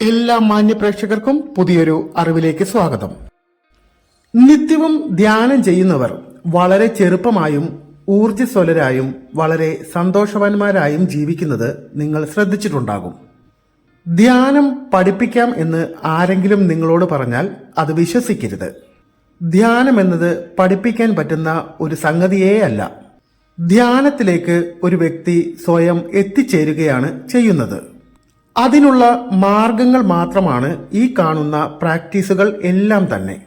എല്ലാ മാന്യ പ്രേക്ഷകർക്കും പുതിയൊരു അറിവിലേക്ക് സ്വാഗതം. നിത്യവും ധ്യാനം ചെയ്യുന്നവർ വളരെ ചെറുപ്പമായും ഊർജസ്വലരായും വളരെ സന്തോഷവാന്മാരായും ജീവിക്കുന്നത് നിങ്ങൾ ശ്രദ്ധിച്ചിട്ടുണ്ടാകും. ധ്യാനം പഠിപ്പിക്കാം എന്ന് ആരെങ്കിലും നിങ്ങളോട് പറഞ്ഞാൽ അത് വിശ്വസിക്കരുത്. ധ്യാനം എന്നത് പഠിപ്പിക്കാൻ പറ്റുന്ന ഒരു സംഗതിയേ അല്ല ധ്യാനത്തിലേക്ക് ഒരു വ്യക്തി സ്വയം എത്തിച്ചേരുകയാണ് ചെയ്യുന്നത്. അതിനുള്ള മാർഗങ്ങൾ മാത്രമാണ് ഈ കാണുന്ന പ്രാക്ടീസുകൾ എല്ലാം തന്നെ.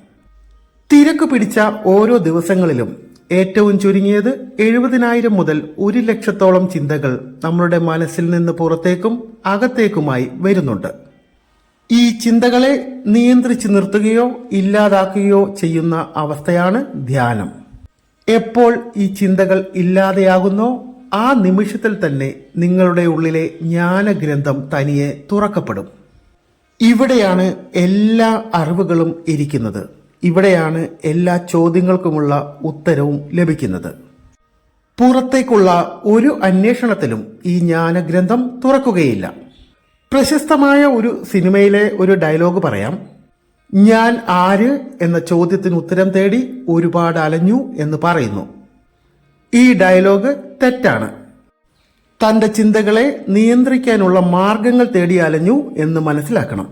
തിരക്ക് പിടിച്ച ഓരോ ദിവസങ്ങളിലും ഏറ്റവും ചുരുങ്ങിയത് എഴുപതിനായിരം മുതൽ ഒരു ലക്ഷത്തോളം ചിന്തകൾ നമ്മളുടെ മനസ്സിൽ നിന്ന് പുറത്തേക്കും അകത്തേക്കുമായി വരുന്നുണ്ട്. ഈ ചിന്തകളെ നിയന്ത്രിച്ചു നിർത്തുകയോ ഇല്ലാതാക്കുകയോ ചെയ്യുന്ന അവസ്ഥയാണ് ധ്യാനം. എപ്പോൾ ഈ ചിന്തകൾ ഇല്ലാതെയാകുന്നോ ആ നിമിഷത്തിൽ തന്നെ നിങ്ങളുടെ ഉള്ളിലെ ജ്ഞാനഗ്രന്ഥം തനിയെ തുറക്കപ്പെടും. ഇവിടെയാണ് എല്ലാ അറിവുകളും ഇരിക്കുന്നത്. ഇവിടെയാണ് എല്ലാ ചോദ്യങ്ങൾക്കുമുള്ള ഉത്തരവും ലഭിക്കുന്നത്. പുറത്തേക്കുള്ള ഒരു അന്വേഷണത്തിലും ഈ ജ്ഞാനഗ്രന്ഥം തുറക്കുകയില്ല. പ്രശസ്തമായ ഒരു സിനിമയിലെ ഒരു ഡയലോഗ് പറയാം. ഞാൻ ആര് എന്ന ചോദ്യത്തിന് ഉത്തരം തേടി ഒരുപാട് അലഞ്ഞു എന്ന് പറയുന്നു. ഈ ഡയലോഗ് തെറ്റാണ്. തന്റെ ചിന്തകളെ നിയന്ത്രിക്കാനുള്ള മാർഗങ്ങൾ തേടി അലഞ്ഞു എന്ന് മനസ്സിലാക്കണം.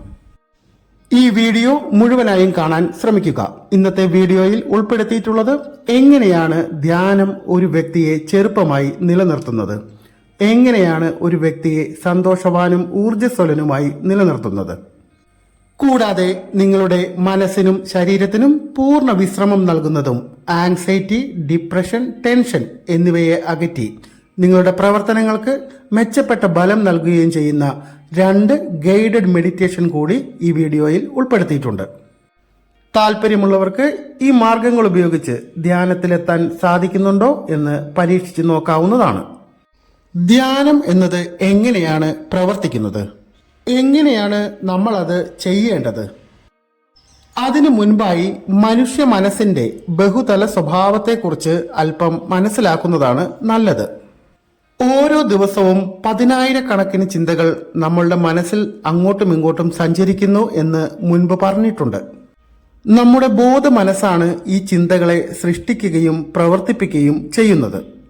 ഈ വീഡിയോ മുഴുവനായും കാണാൻ ശ്രമിക്കുക. ഇന്നത്തെ വീഡിയോയിൽ ഉൾപ്പെടുത്തിയിട്ടുള്ളത് എങ്ങനെയാണ് ധ്യാനം ഒരു വ്യക്തിയെ ചെറുപ്പമായി നിലനിർത്തുന്നത്? എങ്ങനെയാണ് ഒരു വ്യക്തിയെ സന്തോഷവാനും ഊർജസ്വലനുമായി നിലനിർത്തുന്നത്? കൂടാതെ നിങ്ങളുടെ മനസ്സിനും ശരീരത്തിനും പൂർണ വിശ്രമം നൽകുന്നതും ആങ്സൈറ്റി ഡിപ്രഷൻ ടെൻഷൻ എന്നിവയെ അകറ്റി നിങ്ങളുടെ പ്രവർത്തനങ്ങൾക്ക് മെച്ചപ്പെട്ട ബലം നൽകുകയും ചെയ്യുന്ന രണ്ട് ഗൈഡഡ് മെഡിറ്റേഷൻ കൂടി ഈ വീഡിയോയിൽ ഉൾപ്പെടുത്തിയിട്ടുണ്ട്. താല്പര്യമുള്ളവർക്ക് ഈ മാർഗങ്ങൾ ഉപയോഗിച്ച് ധ്യാനത്തിലെത്താൻ സാധിക്കുന്നുണ്ടോ എന്ന് പരീക്ഷിച്ച് നോക്കാവുന്നതാണ്. ധ്യാനം എന്നത് എങ്ങനെയാണ് പ്രവർത്തിക്കുന്നത്? എങ്ങനെയാണ് നമ്മളത് ചെയ്യേണ്ടത്? അതിനു മുൻപായി മനുഷ്യ മനസ്സിന്റെ ബഹുതല സ്വഭാവത്തെക്കുറിച്ച് അല്പം മനസ്സിലാക്കുന്നതാണ് നല്ലത്. ഓരോ ദിവസവും പതിനായിരക്കണക്കിന് ചിന്തകൾ നമ്മളുടെ മനസ്സിൽ അങ്ങോട്ടും ഇങ്ങോട്ടും സഞ്ചരിക്കുന്നു എന്ന് മുൻപ് പറഞ്ഞിട്ടുണ്ട്. നമ്മുടെ ബോധ മനസ്സാണ് ഈ ചിന്തകളെ സൃഷ്ടിക്കുകയും പ്രവർത്തിപ്പിക്കുകയും ചെയ്യുന്നത്.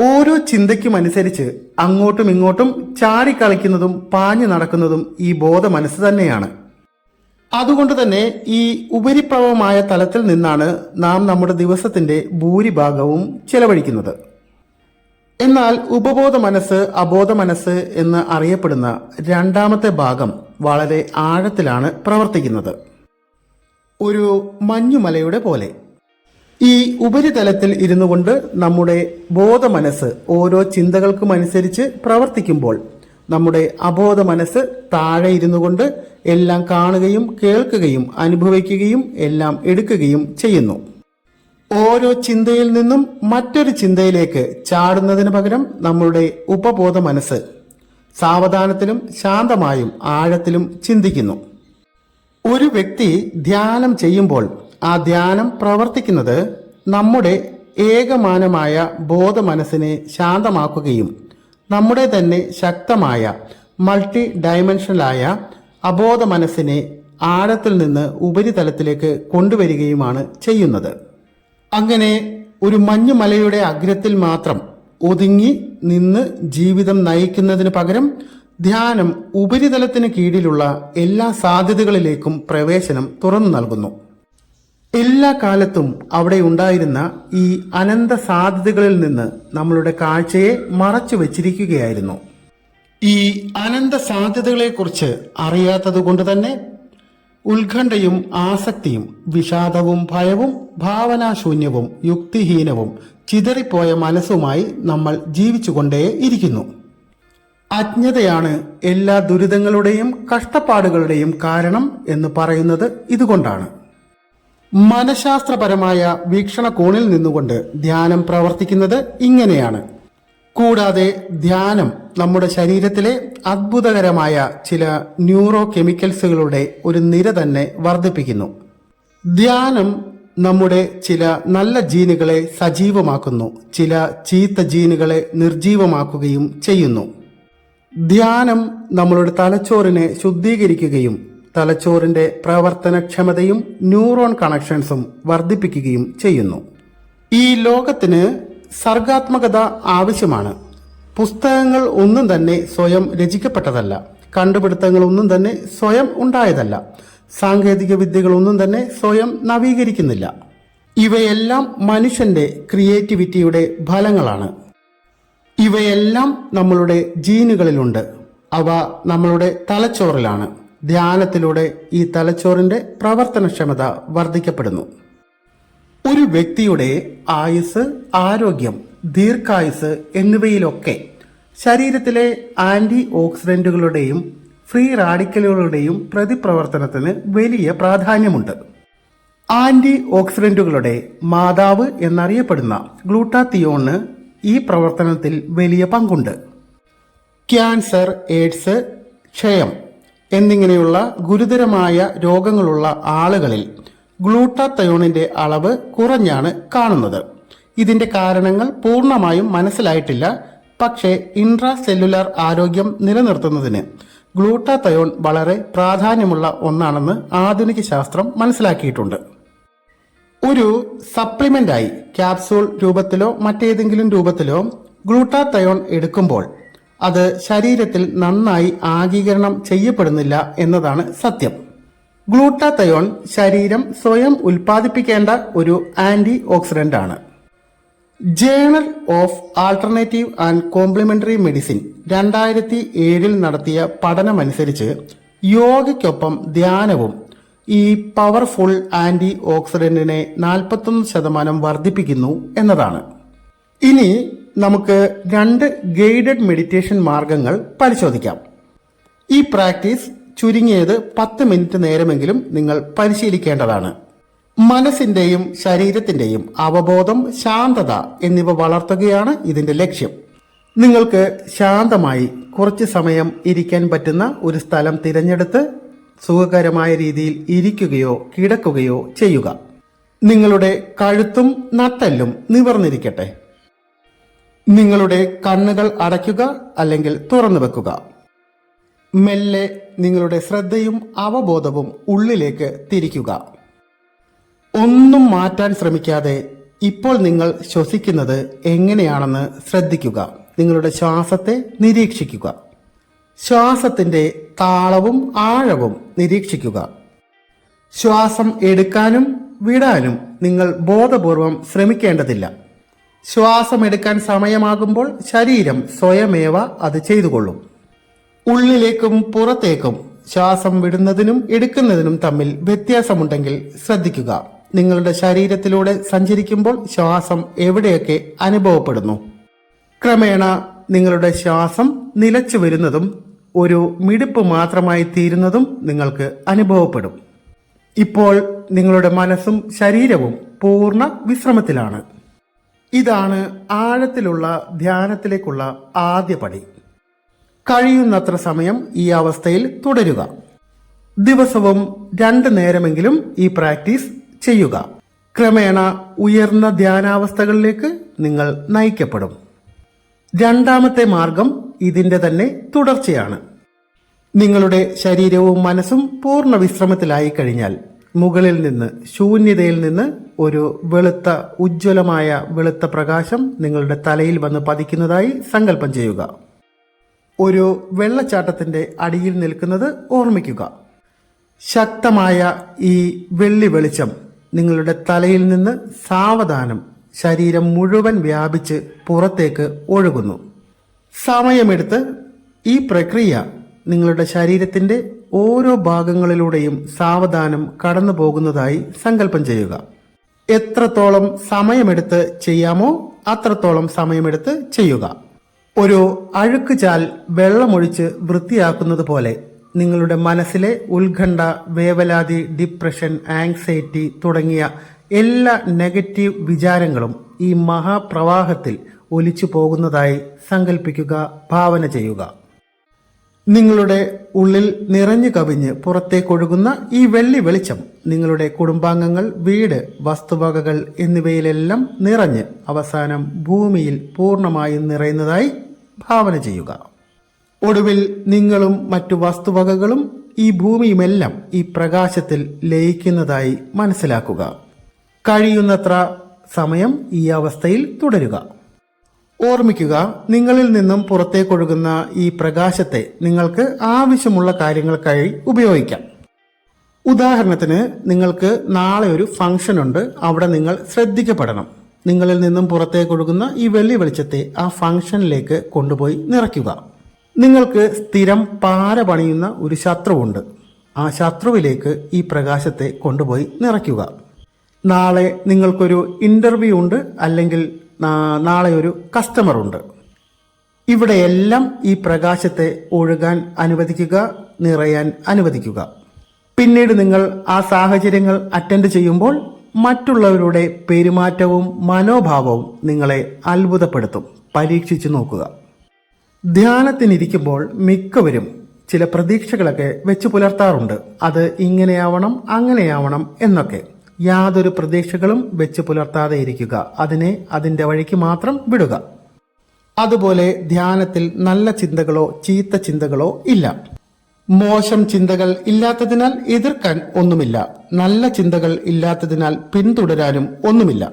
ഓരോ ചിന്തയ്ക്കും അനുസരിച്ച് അങ്ങോട്ടും ഇങ്ങോട്ടും ചാടിക്കളിക്കുന്നതും പാഞ്ഞു നടക്കുന്നതും ഈ ബോധ മനസ്സ് തന്നെയാണ്. അതുകൊണ്ട് തന്നെ ഈ ഉപരിപ്ലവമായ തലത്തിൽ നിന്നാണ് നാം നമ്മുടെ ദിവസത്തിന്റെ ഭൂരിഭാഗവും ചെലവഴിക്കുന്നത്. എന്നാൽ ഉപബോധ മനസ്സ് അബോധ മനസ്സ് എന്ന് അറിയപ്പെടുന്ന രണ്ടാമത്തെ ഭാഗം വളരെ ആഴത്തിലാണ് പ്രവർത്തിക്കുന്നത്. ഒരു മഞ്ഞുമലയുടെ പോലെ. ഈ ഉപരിതലത്തിൽ ഇരുന്നു കൊണ്ട് നമ്മുടെ ബോധ മനസ്സ് ഓരോ ചിന്തകൾക്കും അനുസരിച്ച് പ്രവർത്തിക്കുമ്പോൾ നമ്മുടെ അബോധ മനസ്സ് താഴെ ഇരുന്നു കൊണ്ട് എല്ലാം കാണുകയും കേൾക്കുകയും അനുഭവിക്കുകയും എല്ലാം എടുക്കുകയും ചെയ്യുന്നു. ഓരോ ചിന്തയിൽ നിന്നും മറ്റൊരു ചിന്തയിലേക്ക് ചാടുന്നതിന് പകരം നമ്മുടെ ഉപബോധ മനസ്സ് സാവധാനത്തിലും ശാന്തമായും ആഴത്തിലും ചിന്തിക്കുന്നു. ഒരു വ്യക്തി ധ്യാനം ചെയ്യുമ്പോൾ ആ ധ്യാനം പ്രവർത്തിക്കുന്നത് നമ്മുടെ ഏകമാനമായ ബോധ മനസ്സിനെ ശാന്തമാക്കുകയും നമ്മുടെ തന്നെ ശക്തമായ മൾട്ടി ഡയമെൻഷനലായ അബോധ മനസ്സിനെ ആഴത്തിൽ നിന്ന് ഉപരിതലത്തിലേക്ക് കൊണ്ടുവരികയുമാണ് ചെയ്യുന്നത്. അങ്ങനെ ഒരു മഞ്ഞുമലയുടെ അഗ്രത്തിൽ മാത്രം ഒതുങ്ങി നിന്ന് ജീവിതം നയിക്കുന്നതിന് പകരം ധ്യാനം ഉപരിതലത്തിന് കീഴിലുള്ള എല്ലാ സാധ്യതകളിലേക്കും പ്രവേശനം തുറന്നു നൽകുന്നു. എല്ലാ കാലത്തും അവിടെ ഉണ്ടായിരുന്ന ഈ അനന്ത സാധ്യതകളിൽ നിന്ന് നമ്മളുടെ കാഴ്ചയെ മറച്ചു വച്ചിരിക്കുകയായിരുന്നു. ഈ അനന്ത സാധ്യതകളെക്കുറിച്ച് അറിയാത്തത് കൊണ്ട് തന്നെ ഉത്കണ്ഠയും ആസക്തിയും വിഷാദവും ഭയവും ഭാവനാശൂന്യവും യുക്തിഹീനവും ചിതറിപ്പോയ മനസ്സുമായി നമ്മൾ ജീവിച്ചുകൊണ്ടേ ഇരിക്കുന്നു. അജ്ഞതയാണ് എല്ലാ ദുരിതങ്ങളുടെയും കഷ്ടപ്പാടുകളുടെയും കാരണം എന്ന് പറയുന്നത് ഇതുകൊണ്ടാണ്. മനഃശാസ്ത്രപരമായ വീക്ഷണകോണിൽ നിന്നുകൊണ്ട് ധ്യാനം പ്രവർത്തിക്കുന്നത് ഇങ്ങനെയാണ്. കൂടാതെ ധ്യാനം നമ്മുടെ ശരീരത്തിലെ അത്ഭുതകരമായ ചില ന്യൂറോ കെമിക്കൽസുകളുടെ ഒരു നിര തന്നെ വർദ്ധിപ്പിക്കുന്നു. ധ്യാനം നമ്മുടെ ചില നല്ല ജീനുകളെ സജീവമാക്കുന്നു. ചില ചീത്ത ജീനുകളെ നിർജീവമാക്കുകയും ചെയ്യുന്നു. ധ്യാനം നമ്മളുടെ തലച്ചോറിനെ ശുദ്ധീകരിക്കുകയും തലച്ചോറിന്റെ പ്രവർത്തനക്ഷമതയും ന്യൂറോൺ കണക്ഷൻസും വർദ്ധിപ്പിക്കുകയും ചെയ്യുന്നു. ഈ ലോകത്തിന് സർഗാത്മകത ആവശ്യമാണ്. പുസ്തകങ്ങൾ ഒന്നും തന്നെ സ്വയം രചിക്കപ്പെട്ടതല്ല. കണ്ടുപിടുത്തങ്ങൾ ഒന്നും തന്നെ സ്വയം ഉണ്ടായതല്ല. സാങ്കേതിക വിദ്യകളൊന്നും തന്നെ സ്വയം നവീകരിക്കുന്നില്ല. ഇവയെല്ലാം മനുഷ്യന്റെ ക്രിയേറ്റിവിറ്റിയുടെ ഫലങ്ങളാണ്. ഇവയെല്ലാം നമ്മളുടെ ജീനുകളിലുണ്ട്. അവ നമ്മളുടെ തലച്ചോറിലാണ്. ധ്യാനത്തിലൂടെ ഈ തലച്ചോറിന്റെ പ്രവർത്തനക്ഷമത വർദ്ധിക്കപ്പെടുന്നു. ഒരു വ്യക്തിയുടെ ആയുസ് ആരോഗ്യം ദീർഘായുസ് എന്നിവയിലൊക്കെ ശരീരത്തിലെ ആന്റി ഓക്സിഡന്റുകളുടെയും ഫ്രീ റാഡിക്കലുകളുടെയും പ്രതിപ്രവർത്തനത്തിന് വലിയ പ്രാധാന്യമുണ്ട്. ആന്റി ഓക്സിഡന്റുകളുടെ മാതാവ് എന്നറിയപ്പെടുന്ന ഗ്ലൂട്ടാത്തിയോണ് ഈ പ്രവർത്തനത്തിൽ വലിയ പങ്കുണ്ട്. ക്യാൻസർ എയ്ഡ്സ് ക്ഷയം എന്നിങ്ങനെയുള്ള ഗുരുതരമായ രോഗങ്ങളുള്ള ആളുകളിൽ ഗ്ലൂട്ടാത്തയോണിന്റെ അളവ് കുറഞ്ഞാണ് കാണുന്നത്. ഇതിന്റെ കാരണങ്ങൾ പൂർണമായും മനസ്സിലായിട്ടില്ല. പക്ഷേ ഇൻട്രാ സെല്ലുലാർ ആരോഗ്യം നിലനിർത്തുന്നതിന് ഗ്ലൂട്ടാത്തയോൺ വളരെ പ്രാധാന്യമുള്ള ഒന്നാണെന്ന് ആധുനിക ശാസ്ത്രം മനസ്സിലാക്കിയിട്ടുണ്ട്. ഒരു സപ്ലിമെന്റായി ക്യാപ്സൂൾ രൂപത്തിലോ മറ്റേതെങ്കിലും രൂപത്തിലോ ഗ്ലൂട്ടാത്തയോൺ എടുക്കുമ്പോൾ അത് ശരീരത്തിൽ നന്നായി ആഗീകരണം ചെയ്യപ്പെടുന്നില്ല എന്നതാണ് സത്യം. ഗ്ലൂട്ടാത്തയോൺ ശരീരം സ്വയം ഉൽപ്പാദിപ്പിക്കേണ്ട ഒരു ആന്റി ഓക്സിഡന്റ് ആണ് journal of alternative and complementary medicine രണ്ടായിരത്തി ഏഴിൽ നടത്തിയ പഠനമനുസരിച്ച് യോഗയ്ക്കൊപ്പം ധ്യാനവും ഈ പവർഫുൾ ആന്റി ഓക്സിഡന്റിനെ നാൽപ്പത്തൊന്ന് ശതമാനം വർദ്ധിപ്പിക്കുന്നു എന്നതാണ്. ഇനി നമുക്ക് രണ്ട് ഗൈഡഡ് മെഡിറ്റേഷൻ മാർഗങ്ങൾ പരിശോധിക്കാം. ഈ പ്രാക്ടീസ് ചുരുങ്ങിയത് പത്ത് മിനിറ്റ് നേരമെങ്കിലും നിങ്ങൾ പരിശീലിക്കേണ്ടതാണ്. മനസ്സിന്റെയും ശരീരത്തിന്റെയും അവബോധം ശാന്തത എന്നിവ വളർത്തുകയാണ് ഇതിന്റെ ലക്ഷ്യം. നിങ്ങൾക്ക് ശാന്തമായി കുറച്ച് സമയം ഇരിക്കാൻ പറ്റുന്ന ഒരു സ്ഥലം തിരഞ്ഞെടുത്ത് സുഖകരമായ രീതിയിൽ ഇരിക്കുകയോ കിടക്കുകയോ ചെയ്യുക. നിങ്ങളുടെ കഴുത്തും നട്ടെല്ലും നിവർന്നിരിക്കട്ടെ. നിങ്ങളുടെ കണ്ണുകൾ അടയ്ക്കുക അല്ലെങ്കിൽ തുറന്നു വെക്കുക. മെല്ലെ നിങ്ങളുടെ ശ്രദ്ധയും അവബോധവും ഉള്ളിലേക്ക് തിരിക്കുക. ഒന്നും മാറ്റാൻ ശ്രമിക്കാതെ ഇപ്പോൾ നിങ്ങൾ ശ്വസിക്കുന്നത് എങ്ങനെയാണെന്ന് ശ്രദ്ധിക്കുക. നിങ്ങളുടെ ശ്വാസത്തെ നിരീക്ഷിക്കുക. ശ്വാസത്തിന്റെ താളവും ആഴവും നിരീക്ഷിക്കുക. ശ്വാസം എടുക്കാനും വിടാനും നിങ്ങൾ ബോധപൂർവം ശ്രമിക്കേണ്ടതില്ല. ശ്വാസം എടുക്കാൻ സമയമാകുമ്പോൾ ശരീരം സ്വയമേവ അത് ചെയ്തുകൊള്ളും. ഉള്ളിലേക്കും പുറത്തേക്കും ശ്വാസം വിടുന്നതിനും എടുക്കുന്നതിനും തമ്മിൽ വ്യത്യാസമുണ്ടെങ്കിൽ ശ്രദ്ധിക്കുക. നിങ്ങളുടെ ശരീരത്തിലൂടെ സഞ്ചരിക്കുമ്പോൾ ശ്വാസം എവിടെയൊക്കെ അനുഭവപ്പെടുന്നു? ക്രമേണ നിങ്ങളുടെ ശ്വാസം നിലച്ചു വരുന്നതും ഒരു മിടുപ്പ് മാത്രമായി തീരുന്നതും നിങ്ങൾക്ക് അനുഭവപ്പെടും. ഇപ്പോൾ നിങ്ങളുടെ മനസ്സും ശരീരവും പൂർണ വിശ്രമത്തിലാണ്. ഇതാണ് ആഴത്തിലുള്ള ധ്യാനത്തിലേക്കുള്ള ആദ്യ പടി. കഴിയുന്നത്ര സമയം ഈ അവസ്ഥയിൽ തുടരുക. ദിവസവും രണ്ട് നേരമെങ്കിലും ഈ പ്രാക്ടീസ് ചെയ്യുക. ക്രമേണ ഉയർന്ന ധ്യാനാവസ്ഥകളിലേക്ക് നിങ്ങൾ നയിക്കപ്പെടും. രണ്ടാമത്തെ മാർഗം ഇതിന്റെ തന്നെ തുടർച്ചയാണ്. നിങ്ങളുടെ ശരീരവും മനസ്സും പൂർണ വിശ്രമത്തിലായി കഴിഞ്ഞാൽ മുകളിൽ നിന്ന് ശൂന്യതയിൽ നിന്ന് ഒരു വെളുത്ത ഉജ്ജ്വലമായ വെളുത്ത പ്രകാശം നിങ്ങളുടെ തലയിൽ വന്ന് പതിക്കുന്നതായി സങ്കല്പം ചെയ്യുക. ഒരു വെള്ളച്ചാട്ടത്തിന്റെ അടിയിൽ നിൽക്കുന്നത് ഓർമ്മിക്കുക. ശക്തമായ ഈ വെള്ളി വെളിച്ചം നിങ്ങളുടെ തലയിൽ നിന്ന് സാവധാനം ശരീരം മുഴുവൻ വ്യാപിച്ച് പുറത്തേക്ക് ഒഴുകുന്നു. സമയമെടുത്ത് ഈ പ്രക്രിയ നിങ്ങളുടെ ശരീരത്തിന്റെ ഓരോ ഭാഗങ്ങളിലൂടെയും സാവധാനം കടന്നു പോകുന്നതായി സങ്കല്പം ചെയ്യുക. എത്രത്തോളം സമയമെടുത്ത് ചെയ്യാമോ അത്രത്തോളം സമയമെടുത്ത് ചെയ്യുക. ഒരു അഴുക്ക് ചാൽ വെള്ളമൊഴിച്ച് വൃത്തിയാക്കുന്നത് പോലെ നിങ്ങളുടെ മനസ്സിലെ ഉത്കണ്ഠ വേവലാതി ഡിപ്രഷൻ ആങ്സൈറ്റി തുടങ്ങിയ എല്ലാ നെഗറ്റീവ് വിചാരങ്ങളും ഈ മഹാപ്രവാഹത്തിൽ ഒലിച്ചു പോകുന്നതായി സങ്കല്പിക്കുക ഭാവന ചെയ്യുക. നിങ്ങളുടെ ഉള്ളിൽ നിറഞ്ഞു കവിഞ്ഞ് പുറത്തേക്കൊഴുകുന്ന ഈ വെള്ളി വെളിച്ചം നിങ്ങളുടെ കുടുംബാംഗങ്ങൾ വീട് വസ്തുവകകൾ എന്നിവയിലെല്ലാം നിറഞ്ഞ് അവസാനം ഭൂമിയിൽ പൂർണമായും നിറയുന്നതായി ഭാവന ചെയ്യുക. ഒടുവിൽ നിങ്ങളും മറ്റു വസ്തുവകകളും ഈ ഭൂമിയുമെല്ലാം ഈ പ്രകാശത്തിൽ ലയിക്കുന്നതായി മനസ്സിലാക്കുക. കഴിയുന്നത്ര സമയം ഈ അവസ്ഥയിൽ തുടരുക. ഓർമ്മിക്കുക നിങ്ങളിൽ നിന്നും പുറത്തേക്കൊഴുകുന്ന ഈ പ്രകാശത്തെ നിങ്ങൾക്ക് ആവശ്യമുള്ള കാര്യങ്ങൾക്കായി ഉപയോഗിക്കാം. ഉദാഹരണത്തിന് നിങ്ങൾക്ക് നാളെ ഒരു ഫംഗ്ഷൻ ഉണ്ട് അവിടെ നിങ്ങൾ ശ്രദ്ധിക്കപ്പെടണം. നിങ്ങളിൽ നിന്നും പുറത്തേക്കൊഴുകുന്ന ഈ വെള്ളി വെളിച്ചത്തെ ആ ഫംഗ്ഷനിലേക്ക് കൊണ്ടുപോയി നിറയ്ക്കുക. നിങ്ങൾക്ക് സ്ഥിരം പാര പണിയുന്ന ഒരു ശത്രുവുണ്ട്. ആ ശത്രുവിലേക്ക് ഈ പ്രകാശത്തെ കൊണ്ടുപോയി നിറയ്ക്കുക. നാളെ നിങ്ങൾക്കൊരു ഇന്റർവ്യൂ ഉണ്ട് അല്ലെങ്കിൽ നാളെ ഒരു കസ്റ്റമർ ഉണ്ട്. ഇവിടെയെല്ലാം ഈ പ്രകാശത്തെ ഒഴുകാൻ അനുവദിക്കുക നിറയാൻ അനുവദിക്കുക. പിന്നീട് നിങ്ങൾ ആ സാഹചര്യങ്ങൾ അറ്റൻഡ് ചെയ്യുമ്പോൾ മറ്റുള്ളവരുടെ പെരുമാറ്റവും മനോഭാവവും നിങ്ങളെ അത്ഭുതപ്പെടുത്തും. പരീക്ഷിച്ചു നോക്കുക. ധ്യാനത്തിനിരിക്കുമ്പോൾ മിക്കവരും ചില പ്രതീക്ഷകളൊക്കെ വെച്ച് പുലർത്താറുണ്ട്. അത് ഇങ്ങനെയാവണം അങ്ങനെയാവണം എന്നൊക്കെ. യാതൊരു പ്രതീക്ഷകളും വെച്ച് പുലർത്താതെ ഇരിക്കുക. അതിനെ അതിന്റെ വഴിക്ക് മാത്രം വിടുക. അതുപോലെ ധ്യാനത്തിൽ നല്ല ചിന്തകളോ ചീത്ത ചിന്തകളോ ഇല്ല. മോശം ചിന്തകൾ ഇല്ലാത്തതിനാൽ എതിർക്കാൻ ഒന്നുമില്ല. നല്ല ചിന്തകൾ ഇല്ലാത്തതിനാൽ പിന്തുടരാനും ഒന്നുമില്ല.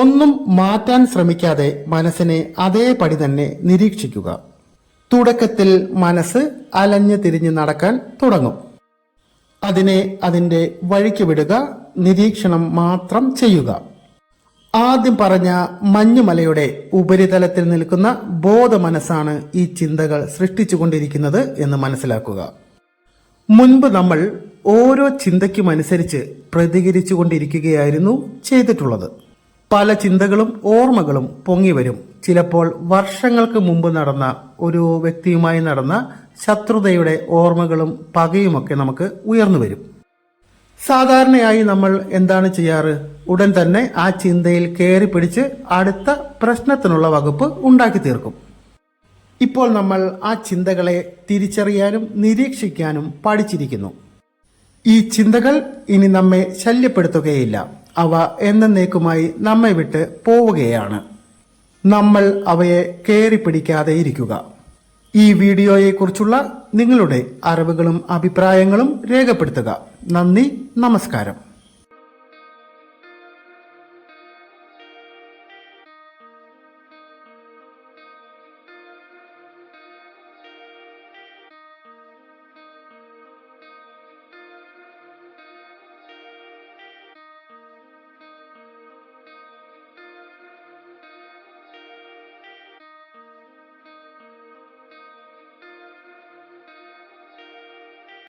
ഒന്നും മാറ്റാൻ ശ്രമിക്കാതെ മനസ്സിനെ അതേപടി തന്നെ നിരീക്ഷിക്കുക. തുടക്കത്തിൽ മനസ്സ് അലഞ്ഞു തിരിഞ്ഞ് നടക്കാൻ തുടങ്ങും. അതിനെ അതിന്റെ വഴിക്ക് വിടുക നിരീക്ഷണം മാത്രം ചെയ്യുക. ആദ്യം പറഞ്ഞ മഞ്ഞുമലയുടെ ഉപരിതലത്തിൽ നിൽക്കുന്ന ബോധ മനസ്സാണ് ഈ ചിന്തകൾ സൃഷ്ടിച്ചുകൊണ്ടിരിക്കുന്നത് എന്ന് മനസ്സിലാക്കുക. മുൻപ് നമ്മൾ ഓരോ ചിന്തയ്ക്കുമനുസരിച്ച് പ്രതികരിച്ചു കൊണ്ടിരിക്കുകയായിരുന്നു ചെയ്തിട്ടുള്ളത്. പല ചിന്തകളും ഓർമ്മകളും പൊങ്ങി വരും. ചിലപ്പോൾ വർഷങ്ങൾക്ക് മുമ്പ് നടന്ന ഒരു വ്യക്തിയുമായി നടന്ന ശത്രുതയുടെ ഓർമ്മകളും പകയുമൊക്കെ നമുക്ക് ഉയർന്നു വരും. സാധാരണയായി നമ്മൾ എന്താണ് ചെയ്യാറ്? ഉടൻ തന്നെ ആ ചിന്തയിൽ കയറി പിടിച്ച് അടുത്ത പ്രശ്നത്തിനുള്ള വകുപ്പ് ഉണ്ടാക്കി തീർക്കും. ഇപ്പോൾ നമ്മൾ ആ ചിന്തകളെ തിരിച്ചറിയാനും നിരീക്ഷിക്കാനും പഠിച്ചിരിക്കുന്നു. ഈ ചിന്തകൾ ഇനി നമ്മെ ശല്യപ്പെടുത്തുകയില്ല. അവ എന്നേക്കുമായി നമ്മെ വിട്ട് പോവുകയാണ്. നമ്മൾ അവയെ കയറി പിടിക്കാതെ ഇരിക്കുക. ഈ വീഡിയോയെക്കുറിച്ചുള്ള നിങ്ങളുടെ അറിവുകളും അഭിപ്രായങ്ങളും രേഖപ്പെടുത്തുക. നന്ദി നമസ്കാരം.